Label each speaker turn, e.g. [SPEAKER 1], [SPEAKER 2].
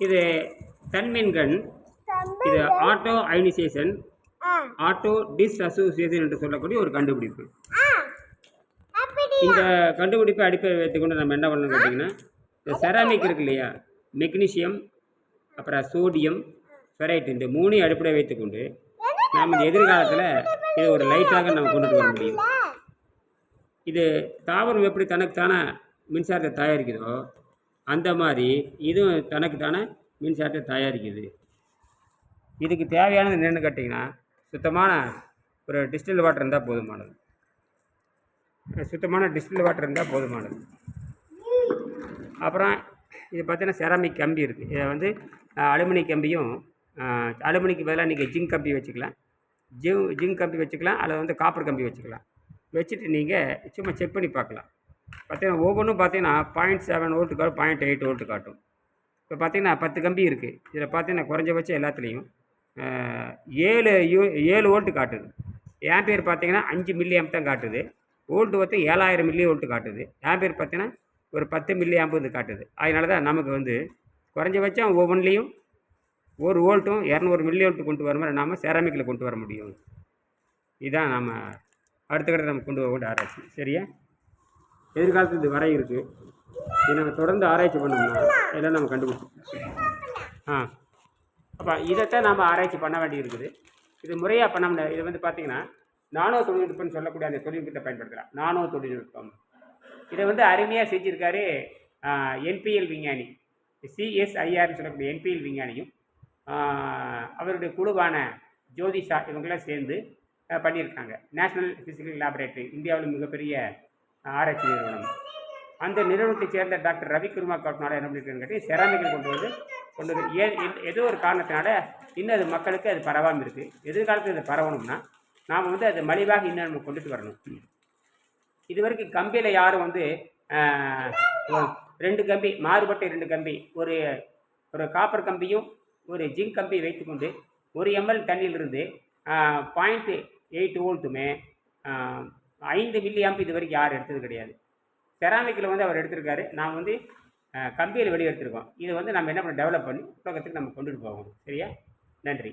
[SPEAKER 1] இது தன்மின்கண் இது auto ionisation auto dissociation என்று சொல்லக்கூடிய ஒரு கண்டுபிடிப்பு. இந்த கண்டுபிடிப்பை அடிப்படை வைத்துக்கொண்டு நம்ம என்ன பண்ணணும் கேட்டிங்கன்னா இந்த செராமிக் இருக்கு இல்லையா? மெக்னீசியம் அப்புறம் சோடியம் ஃபெரைட் இந்த மூணையும் அடிப்படை வைத்துக்கொண்டு நாம் இந்த எதிர்காலத்தில் இதை ஒரு லைட்டாக நம்ம கொண்டுட்டு வர முடியும். இது தாவரம் எப்படி தனக்குத்தானே மின்சாரத்தை தயாரிக்குதோ அந்த மாதிரி இதுவும் தனக்குத்தானே மின்சாரத்தை தயாரிக்குது. இதுக்கு தேவையானது என்னென்னு கேட்டிங்கன்னா சுத்தமான ஒரு டிஸ்டில் வாட்டர் இருந்தால் போதுமானது. சுத்தமான டிஸ்டில் வாட்டர் இருந்தால் போதுமானது. அப்புறம் இது பார்த்தீங்கன்னா செராமிக் கம்பி இருக்குது இதை வந்து அலுமினி கம்பியும் அலுமினிக்கு பதிலாக நீங்கள் ஜிங்க் கம்பி வச்சுக்கலாம். ஜிங் ஜிங்க் கம்பி வச்சுக்கலாம். அல்லது வந்து காப்பர் கம்பி வச்சுக்கலாம். வச்சுட்டு நீங்கள் சும்மா செக் பண்ணி பார்க்கலாம். பார்த்தீங்கன்னா ஒவ்வொன்றும் பார்த்தீங்கன்னா பாயிண்ட் செவன் வோல்ட்டு காட்டும் பாயிண்ட் எயிட் வோல்ட்டு காட்டும். இப்போ பார்த்தீங்கன்னா பத்து கம்பி இருக்குது இதில் பார்த்தீங்கன்னா குறைஞ்சபட்சம் எல்லாத்துலேயும் ஏழு யூ ஏழு வோல்ட்டு காட்டுது. ஆம்பியர் பார்த்தீங்கன்னா அஞ்சு மில்லி ஆம்ப் தான் காட்டுது. வோல்ட்டு பார்த்து ஏழாயிரம் மில்லி வோல்ட்டு காட்டுது. ஆம்பியர் பார்த்தீங்கன்னா ஒரு பத்து மில்லி ஆம்பு இது காட்டுது. அதனால தான் நமக்கு வந்து குறைஞ்சபட்சம் ஒவ்வொன்றிலையும் ஒரு வோல்ட்டும் இரநூறு மில்லி வோல்ட் கொண்டு வர மாதிரி நாம் செராமிக்கில் கொண்டு வர முடியும். இதுதான் நாம் அடுத்த கட்ட நம்ம கொண்டு போக வேண்டிய ஆராய்ச்சி. சரியா? எதிர்காலத்தில் இது வரை இருக்குது இதை நம்ம தொடர்ந்து ஆராய்ச்சி பண்ணோம்னா எல்லாம் நம்ம கண்டுபிடிச்சோம் ஆ. அப்போ இதைத்தான் நாம் ஆராய்ச்சி பண்ண வேண்டி இருக்குது. இது முறையாக பண்ண முடியாது. இது வந்து பார்த்திங்கன்னா நானோ தொழில்நுட்பம்னு சொல்லக்கூடிய அந்த தொழில்நுட்பத்தை பயன்படுத்தலாம். நானோ தொழில்நுட்பம். இதை வந்து அருமையாக செஞ்சுருக்காரு என்பிஎல் விஞ்ஞானி. சிஎஸ்ஐஆர்னு சொல்லக்கூடிய என்பிஎல் விஞ்ஞானியும் அவருடைய குழுவான ஜோதிஷா இவங்களாம் சேர்ந்து பண்ணியிருக்காங்க. நேஷ்னல் ஃபிசிக்கல் லேபரேட்டரி இந்தியாவில் மிகப்பெரிய ஆராய்ச்சி நிறுவனம். அந்த நிறுவனத்தைச் சேர்ந்த டாக்டர் ரவி குருமா காட்டினால என்ன பண்ணியிருக்காங்க கேட்டி செராமிக்கை கொண்டு வந்து கொண்டு வந்து ஏ ஏதோ ஒரு காரணத்தினால இன்னும் அது மக்களுக்கு அது பரவாமல் இருக்குது எதிர்காலத்தில் அது பரவணும்னா நாம் வந்து அது மலிவாக இன்னும் நம்ம கொண்டுட்டு வரணும். இது வரைக்கும் கம்பியில் யாரும் வந்து ரெண்டு கம்பி மாறுபட்ட ரெண்டு கம்பி ஒரு ஒரு காப்பர் கம்பியும் ஒரு ஜிங்க் கம்பி வைத்துக்கொண்டு ஒரு எம்எல் தண்ணியிலிருந்து பாயிண்ட்டு எயிட் வோல்ட்டுமே ஐந்து மில்லி ஆம்ப் இது வரைக்கும் யாரும் எடுத்தது கிடையாது. செராமிக்கில் வந்து அவர் எடுத்திருக்காரு. நான் வந்து கம்பியில் வெளியே எடுத்திருக்கோம் இதை வந்து நம்ம என்ன பண்ண டெவலப் பண்ணி உலகத்துக்கு நம்ம கொண்டுட்டு போகணும் சரியா? நன்றி.